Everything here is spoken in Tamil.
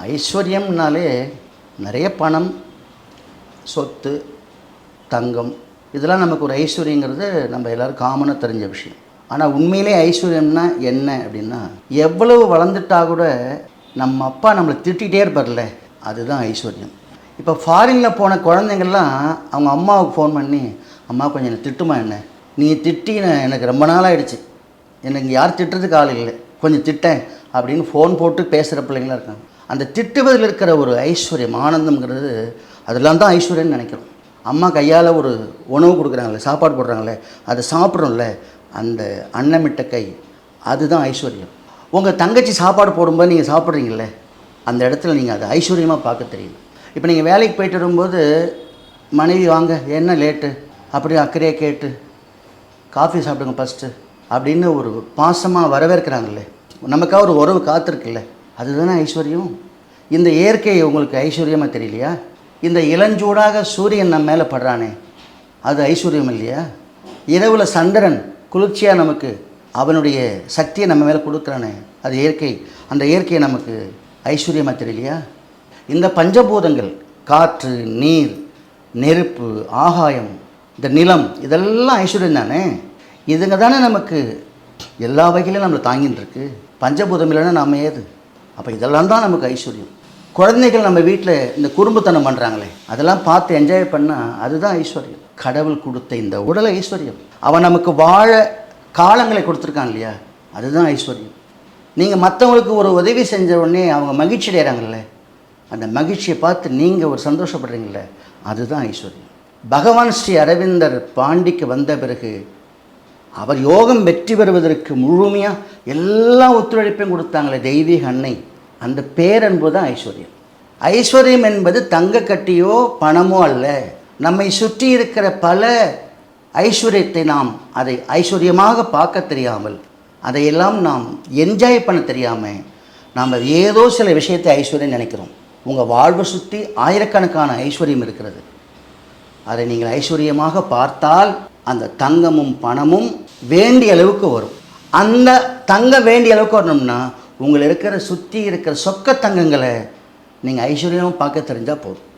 ஐஸ்வர்யம்னாலே நிறைய பணம் சொத்து தங்கம் இதெல்லாம் நமக்கு ஒரு ஐஸ்வர்யங்கிறது நம்ம எல்லோரும் காமனாக தெரிஞ்ச விஷயம். ஆனால் உண்மையிலே ஐஸ்வர்யம்னா என்ன அப்படின்னா எவ்வளவு வளர்ந்துட்டா கூட நம்ம அப்பா நம்மளை திட்டிகிட்டே இருப்பார்ல அதுதான் ஐஸ்வர்யம். இப்போ ஃபாரினில் போன குழந்தைங்கள்லாம் அவங்க அம்மாவுக்கு ஃபோன் பண்ணி அம்மா கொஞ்சம் என்னை திட்டுமா என்ன? நீ திட்டின எனக்கு ரொம்ப நாள் ஆயிடுச்சு. எனக்கு யார் திட்டுறதுக்கு ஆள் இல்லை. கொஞ்சம் திட்டேன் அப்படின்னு ஃபோன் போட்டு பேசுகிற பிள்ளைங்களாம் இருக்காங்க. அந்த திட்டுவதில் இருக்கிற ஒரு ஐஸ்வர்யம் ஆனந்தம்ங்கிறது அதெல்லாம் தான் ஐஸ்வர்யம்னு நினைக்கிறோம். அம்மா கையால் ஒரு உணவு கொடுக்குறாங்களே சாப்பாடு போடுறாங்களே அதை சாப்பிட்றோம்ல அந்த அன்னமிட்ட கை அதுதான் ஐஸ்வர்யம். உங்கள் தங்கச்சி சாப்பாடு போடும்போது நீங்கள் சாப்பிட்றீங்களே அந்த இடத்துல நீங்கள் அதை ஐஸ்வர்யமாக பார்க்க தெரியும் இப்போ நீங்கள் வேலைக்கு போயிட்டு வரும்போது மனைவி வாங்க என்ன லேட்டு? அப்படி அக்கறையாக கேட்டு காஃபி சாப்பிடுங்க ஃபஸ்ட்டு அப்படின்னு ஒரு பாசமாக வரவேற்கிறாங்களே நமக்காக ஒரு உறவு காத்திருக்குல்ல. அதுதானே ஐஸ்வர்யம்? இந்த இயற்கை உங்களுக்கு ஐஸ்வர்யமாக தெரியலையா? இந்த இளஞ்சூடாக சூரியன் நம்ம மேலே படுறானே அது ஐஸ்வர்யம் இல்லையா? இரவில் சந்திரன் குளிர்ச்சியாக நமக்கு அவனுடைய சக்தியை நம்ம மேலே கொடுக்குறானே அது இயற்கை. அந்த இயற்கையை நமக்கு ஐஸ்வர்யமாக தெரியலையா? இந்த பஞ்சபூதங்கள் காற்று நீர் நெருப்பு ஆகாயம் இந்த நிலம் இதெல்லாம் ஐஸ்வர்யம் தானே? இதுங்க தானே நமக்கு எல்லா வகையிலும் நம்மளை தாங்கின்னு இருக்கு. பஞ்சபூதம் இல்லைன்னா நாம ஏது? அப்போ இதெல்லாம் தான் நமக்கு ஐஸ்வர்யம். குழந்தைகள் நம்ம வீட்டில் இந்த குறும்புத்தனம் பண்ணுறாங்களே அதெல்லாம் பார்த்து என்ஜாய் பண்ணால் அதுதான் ஐஸ்வர்யம். கடவுள் கொடுத்த இந்த உடலை ஐஸ்வர்யம். அவன் நமக்கு வாழ காலங்களை கொடுத்துருக்கான் இல்லையா? அதுதான் ஐஸ்வர்யம். நீங்கள் மற்றவங்களுக்கு ஒரு உதவி செஞ்ச உடனே அவங்க மகிழ்ச்சி அடைகிறாங்கல்ல அந்த மகிழ்ச்சியை பார்த்து நீங்கள் ஒரு சந்தோஷப்படுறீங்கள அதுதான் ஐஸ்வர்யம். பகவான் ஸ்ரீ அரவிந்தர் பாண்டிக்கு வந்த பிறகு அவர் யோகம் வெற்றி பெறுவதற்கு முழுமையாக எல்லா ஒத்துழைப்பையும் கொடுத்தாங்களே தெய்வீக அன்னை. அந்த பேரன்பு தான் ஐஸ்வர்யம். ஐஸ்வர்யம் என்பது தங்க கட்டியோ பணமோ அல்ல. நம்மை சுற்றி இருக்கிற பல ஐஸ்வர்யத்தை நாம் அதை ஐஸ்வர்யமாக பார்க்க தெரியாமல் அதையெல்லாம் நாம் என்ஜாய் பண்ண தெரியாமல் நாம் ஏதோ சில விஷயத்தை ஐஸ்வர்யம் நினைக்கிறோம். உங்கள் வாழ்வை சுற்றி ஆயிரக்கணக்கான ஐஸ்வர்யம் இருக்கிறது. அதை நீங்கள் ஐஸ்வர்யமாக பார்த்தால் அந்த தங்கமும் பணமும் வேண்டிய அளவுக்கு வரும். அந்த தங்க வேண்டிய அளவுக்கு வரணும்னா உங்களை இருக்கிற சுற்றி இருக்கிற சொக்க தங்கங்களை நீங்கள் ஐஸ்வர்யமாக பார்க்க தெரிஞ்சால் போதும்.